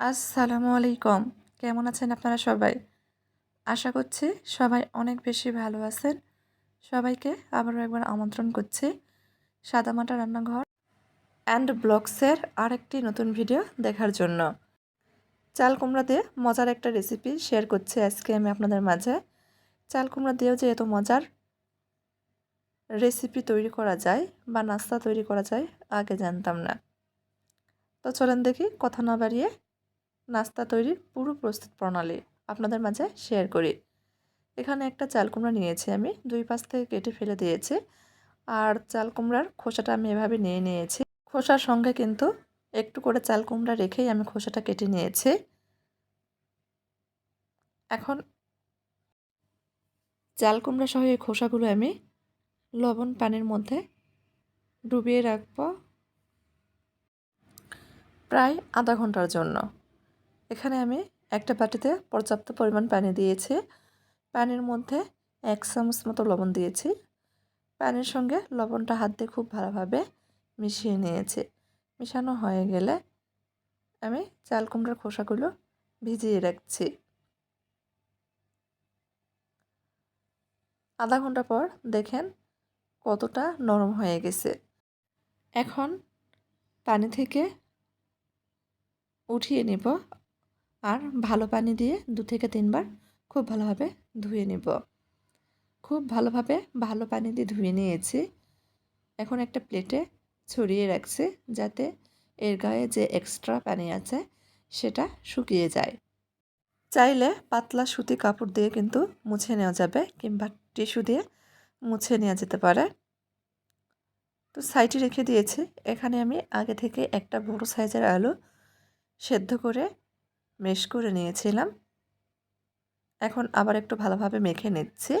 আসসালামু আলাইকুম। কেমন আছেন আপনারা সবাই? আশা করছি সবাই অনেক বেশি ভালো আছেন। সবাইকে আবারও একবার আমন্ত্রণ করছি সাদামাটা রান্নাঘর অ্যান্ড ব্লগসের আরেকটি নতুন ভিডিও দেখার জন্য। চাল কুমড়া দিয়ে মজার একটা রেসিপি শেয়ার করছি আজকে আমি আপনাদের মাঝে। চাল কুমড়া দিয়েও যে এত মজার রেসিপি তৈরি করা যায় বা নাস্তা তৈরি করা যায়, আগে জানতাম না। তো চলেন দেখি, কথা না বাড়িয়ে নাস্তা তৈরির পুরো প্রস্তুত প্রণালী আপনাদের মাঝে শেয়ার করি। এখানে একটা চাল কুমড়া নিয়েছি আমি, দুই পাশ থেকে কেটে ফেলে দিয়েছি। আর চাল কুমড়ার খোসাটা আমি এভাবে নিয়ে নিয়েছি। খোসার সঙ্গে কিন্তু একটু করে চাল কুমড়া রেখেই আমি খোসাটা কেটে নিয়েছি। এখন চাল কুমড়া সহ এই খোসাগুলো আমি লবণ পানির মধ্যে ডুবিয়ে রাখব। প্রায় আধা ঘণ্টার জন্য। এখানে আমি একটা বাটিতে পর্যাপ্ত পরিমাণ পানি দিয়েছি। পানির মধ্যে এক চামচ মতো লবণ দিয়েছি। পানির সঙ্গে লবণটা হাত দিয়ে খুব ভালোভাবে মিশিয়ে নিয়েছি। মিশানো হয়ে গেলে আমি চাল কুমড়ার খোসাগুলো ভিজিয়ে রাখছি। আধা ঘণ্টা পর দেখেন কতটা নরম হয়ে গেছে। এখন পানি থেকে উঠিয়ে নেব আর ভালো পানি দিয়ে দু থেকে তিনবার খুব ভালোভাবে ধুয়ে নেব। খুব ভালোভাবে ভালো পানি দিয়ে ধুয়ে নিয়েছি। এখন একটা প্লেটে ছড়িয়ে রাখছি যাতে এর গায়ে যে এক্সট্রা পানি আছে সেটা শুকিয়ে যায়। চাইলে পাতলা সুতি কাপড় দিয়ে কিন্তু মুছে নেওয়া যাবে কিংবা টিস্যু দিয়ে মুছে নেওয়া যেতে পারে। তো সাইডে রেখে দিয়েছি। এখানে আমি আগে থেকে একটা বড় সাইজের আলু সেদ্ধ করে মেশ করে নিয়েছিলাম। এখন আবার একটু ভালোভাবে মেখে নিচ্ছি।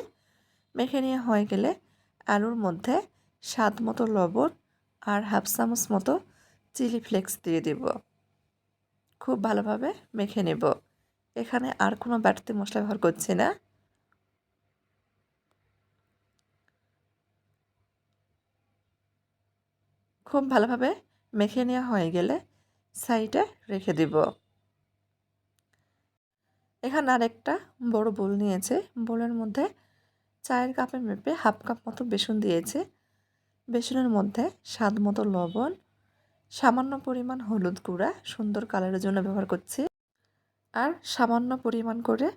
মেখে নিয়ে হয়ে গেলে আলুর মধ্যে স্বাদ মতো লবণ আর হাফ চামচ মতো চিলি ফ্লেক্স দিয়ে দেব। খুব ভালোভাবে মেখে নেব। এখানে আর কোনো বাড়তি মশলা ব্যবহার করছি না। খুব ভালোভাবে মেখে নেওয়া হয়ে গেলে সাইডে রেখে দিব। এখানে আরেকটা বড় বোল নিয়েছে। বোলের মধ্যে চায়ের কাপে মেপে হাফ কাপ মতো বেসন দিয়েছে। বেসনের মধ্যে স্বাদ মতো লবণ, সামান্য পরিমাণ হলুদ গুঁড়া, সুন্দর কালারের জন্য ব্যবহার করছি। আর সামান্য পরিমাণ করে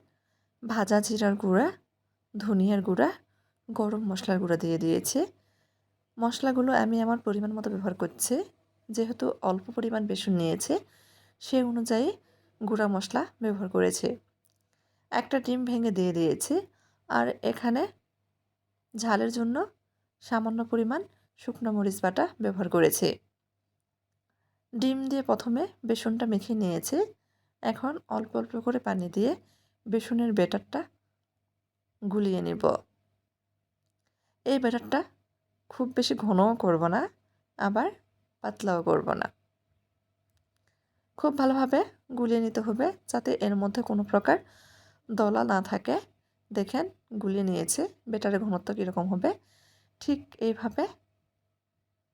ভাজা জিরার গুঁড়া, ধনিয়ার গুঁড়া, গরম মশলার গুঁড়া দিয়ে দিয়েছে। মশলাগুলো আমি আমার পরিমাণ মতো ব্যবহার করছি। যেহেতু অল্প পরিমাণ বেসন নিয়েছে, সে অনুযায়ী গুঁড়া মশলা ব্যবহার করেছে। একটা ডিম ভেঙে দিয়ে দিয়েছি। আর এখানে ঝালের জন্য সামান্য পরিমাণ শুকনো মরিচ বাটা ব্যবহার করেছি। ডিম দিয়ে প্রথমে বেসনটা মেখে নিয়েছে। এখন অল্প অল্প করে পানি দিয়ে বেসনের বেটারটা গুলিয়ে নেব। এই ব্যাটারটা খুব বেশি ঘনও করব না, আবার পাতলাও করব না। খুব ভালোভাবে গুলিয়ে নিতে হবে যাতে এর মধ্যে কোনো প্রকার দলা না থাকে। দেখেন, গুলিয়ে নিয়েছে। বেটারের ঘনত্ব কীরকম হবে? ঠিক এইভাবে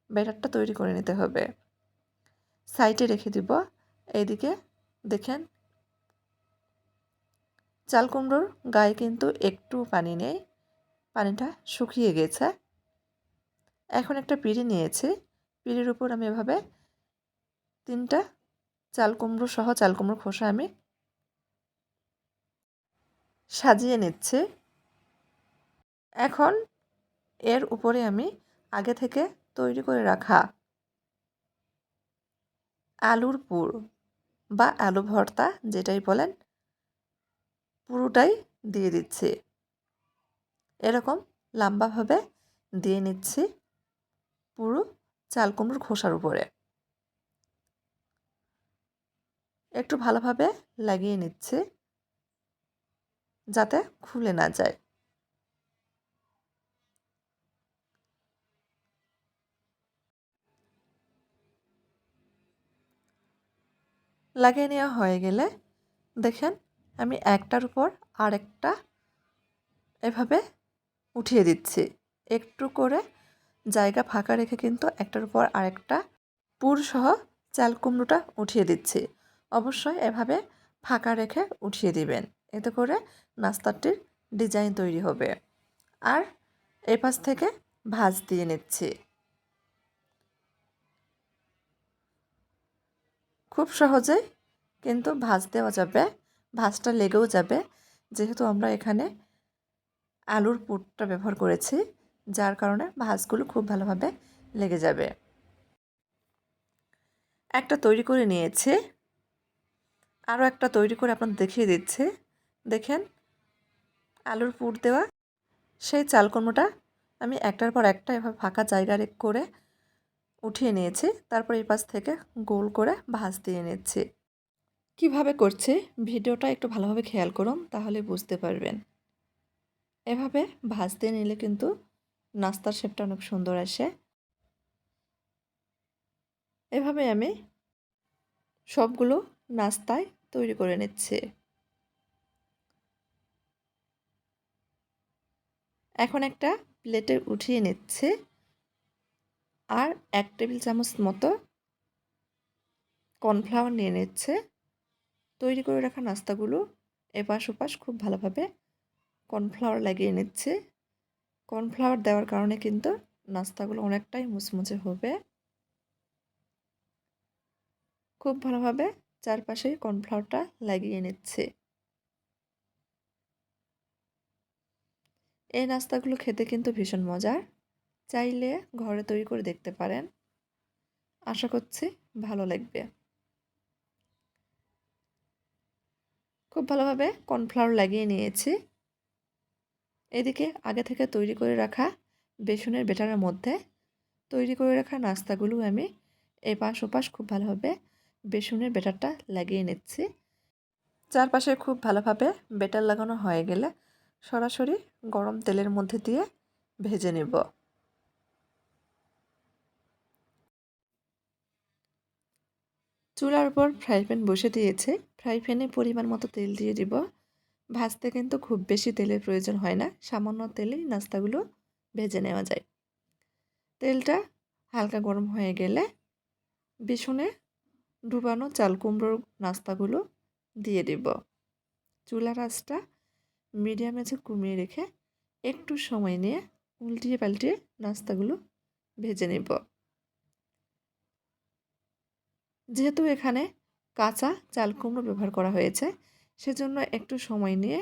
ব্যাটারটা তৈরি করে নিতে হবে। সাইডে রেখে দিব। এইদিকে দেখেন, চাল কুমড়োর গায়ে কিন্তু একটু পানি নেই। পানিটা শুকিয়ে গেছে। এখন একটা পিঁড়ি নিয়েছি। পিঁড়ির উপর আমি এভাবে তিনটা চাল কুমড়ো সহ চাল কুমড়ো খোসা আমি সাজিয়ে নিচ্ছে। এখন এর উপরে আমি আগে থেকে তৈরি করে রাখা আলুর পুর বা আলু ভর্তা যেটাই বলেন, পুরোটাই দিয়ে দিচ্ছি। এরকম লম্বাভাবে দিয়ে নিচ্ছি পুরো চাল কুমড়োর খোসার উপরে। একটু ভালোভাবে লাগিয়ে নিচ্ছে। যাতে খুলে না যায়। লাগিয়ে নেওয়া হয়ে গেলে দেখেন আমি একটার উপর আরেকটা এভাবে উঠিয়ে দিচ্ছি। একটু করে জায়গা ফাঁকা রেখে কিন্তু একটার উপর আরেকটা পুরসহ চাল কুমড়োটা উঠিয়ে দিচ্ছি। অবশ্যই এভাবে ফাঁকা রেখে উঠিয়ে দিবেন। এতে করে নাস্তাটির ডিজাইন তৈরি হবে। আর এই পাশ থেকে ভাজ দিয়ে নিচ্ছি। খুব সহজেই কিন্তু ভাজ দেওয়া যাবে। ভাজটা লেগেও যাবে। যেহেতু আমরা এখানে আলুর পুরটা ব্যবহার করেছি, যার কারণে ভাজগুলো খুব ভালোভাবে লেগে যাবে। একটা তৈরি করে নিয়েছি। আরও একটা তৈরি করে আপনার দেখিয়ে দিচ্ছে। দেখেন, আলুর পুর দেওয়া, সেই চালকর্মটা আমি একটার পর একটা এভাবে ফাঁকা জায়গা করে উঠিয়ে নিয়েছি। তারপর এই পাশ থেকে গোল করে ভাজ দিয়ে নিচ্ছি। কীভাবে করছে? ভিডিওটা একটু ভালোভাবে খেয়াল করুন, তাহলে বুঝতে পারবেন। এভাবে ভাজ দিয়ে নিলে কিন্তু নাস্তার শেপটা অনেক সুন্দর আসে। এভাবে আমি সবগুলো নাস্তায় তৈরি করে নিচ্ছি। এখন একটা প্লেটে উঠিয়ে নিচ্ছে। আর এক টেবিল চামচ মতো কর্নফ্লাওয়ার নিয়ে নিচ্ছে। তৈরি করে রাখা নাস্তাগুলো এপাশ ওপাশ খুব ভালোভাবে কর্নফ্লাওয়ার লাগিয়ে নিচ্ছে। কর্নফ্লাওয়ার দেওয়ার কারণে কিন্তু নাস্তাগুলো অনেকটাই মুচমুচে হবে। খুব ভালোভাবে চারপাশে কর্নফ্লাওয়ারটা লাগিয়ে নিচ্ছে। এই নাস্তাগুলো খেতে কিন্তু ভীষণ মজার। চাইলে ঘরে তৈরি করে দেখতে পারেন। আশা করছি ভালো লাগবে। খুব ভালোভাবে কর্নফ্লাওয়ার লাগিয়ে নিয়েছি। এদিকে আগে থেকে তৈরি করে রাখা বেসনের বেটারের মধ্যে তৈরি করে রাখা নাস্তাগুলো আমি এপাশ ওপাশ খুব ভালোভাবে বেসনের বেটারটা লাগিয়ে নিচ্ছি। চারপাশে খুব ভালোভাবে বেটার লাগানো হয়ে গেলে সরাসরি গরম তেলের মধ্যে দিয়ে ভেজে নেব। চুলার উপর ফ্রাই প্যান বসে দিয়েছে। ফ্রাই প্যানে পরিমাণ মতো তেল দিয়ে দিব। ভাজতে কিন্তু খুব বেশি তেলের প্রয়োজন হয় না। সামান্য তেলেই নাস্তাগুলো ভেজে নেওয়া যায়। তেলটা হালকা গরম হয়ে গেলে বেসনে ডুবানো চাল কুমড়োর নাস্তাগুলো দিয়ে দিব। চুলার আঁচটা মিডিয়াম আছে কমিয়ে রেখে একটু সময় নিয়ে উল্টিয়ে পাল্টিয়ে নাস্তাগুলো ভেজে নেব। যেহেতু এখানে কাঁচা চাল কুমড়ো ব্যবহার করা হয়েছে, সেজন্য একটু সময় নিয়ে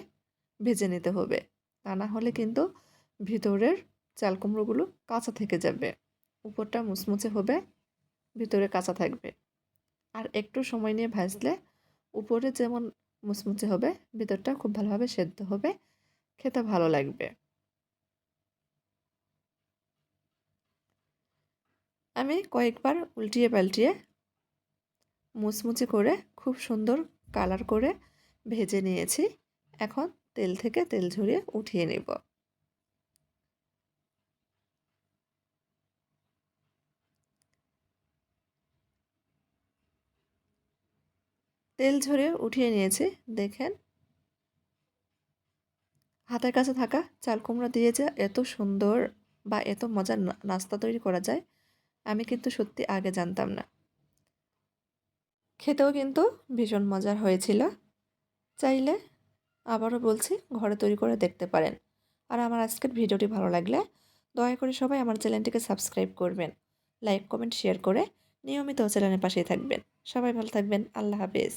ভেজে নিতে হবে। তা না হলে কিন্তু ভিতরের চাল কুমড়োগুলো কাঁচা থেকে যাবে। উপরটা মুচমুচে হবে, ভিতরে কাঁচা থাকবে। আর একটু সময় নিয়ে ভাজলে উপরে যেমন মুচমুচে হবে, ভিতরটা খুব ভালোভাবে সেদ্ধ হবে, খেতে ভালো লাগবে। আমি কয়েকবার উল্টিয়ে পাল্টিয়ে মুচমুচে করে খুব সুন্দর কালার করে ভেজে নিয়েছি। এখন তেল থেকে তেল ঝরিয়ে উঠিয়ে নেব। তেল ঝরে উঠিয়ে নিয়েছি, দেখেন। হাতের কাছে থাকা চাল কুমড়া দিয়ে যে এত সুন্দর বা এত মজার নাস্তা তৈরি করা যায়, আমি কিন্তু সত্যি আগে জানতাম না। খেতেও কিন্তু ভীষণ মজার হয়েছিল। চাইলে আবারও বলছি, ঘরে তৈরি করে দেখতে পারেন। আর আমার আজকের ভিডিওটি ভালো লাগলে দয়া করে সবাই আমার চ্যানেলটিকে সাবস্ক্রাইব করবেন, লাইক, কমেন্ট, শেয়ার করে নিয়মিত চ্যানেলের পাশেই থাকবেন। সবাই ভালো থাকবেন, আল্লাহ হাফেজ।